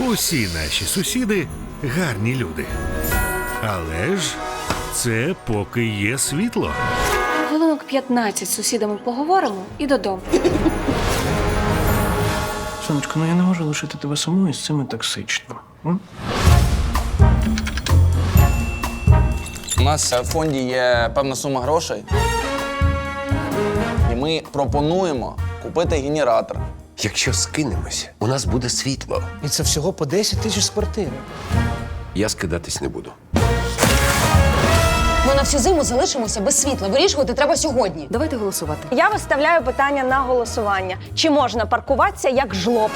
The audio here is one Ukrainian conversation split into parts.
Усі наші сусіди гарні люди. Але ж це поки є світло. Хвилинок 15 з сусідами поговоримо і додому. Сонечко, ну я не можу лишити тебе саму із цими токсично. М? У нас в фонді є певна сума грошей. І ми пропонуємо купити генератор. Якщо скинемося, у нас буде світло. І це всього по 10 тисяч з квартири. Я скидатись не буду. Ми на всю зиму залишимося без світла. Вирішувати треба сьогодні. Давайте голосувати. Я виставляю питання на голосування. Чи можна паркуватися як жлоб?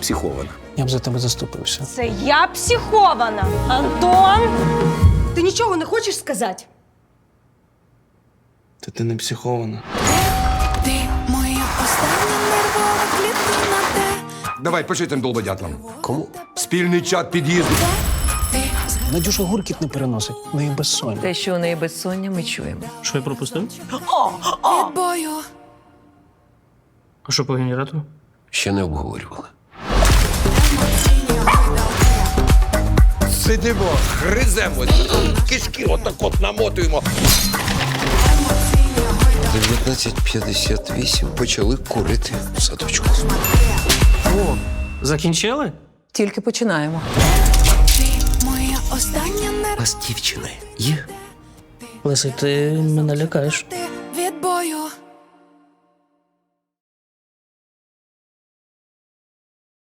Психована. Я б за тебе заступився. Це я психована. Антон! Ти нічого не хочеш сказати? Та ти не психована. Давай пиши тим долбодятлам. Кому? Спільний чат під'їзду. Надюша гуркіт не переносить, в неї безсоння. Те, що у неї безсоння, ми чуємо. Що я пропустив? від бою. А що по генератору? Ще не обговорювали. Сидимо, гриземо, кишки отак от намотуємо. 19.58 почали курити в садочку. Закінчили? Тільки починаємо. Ти моя остання У вас дівчини є? Леся, ти мене лякаєш. ти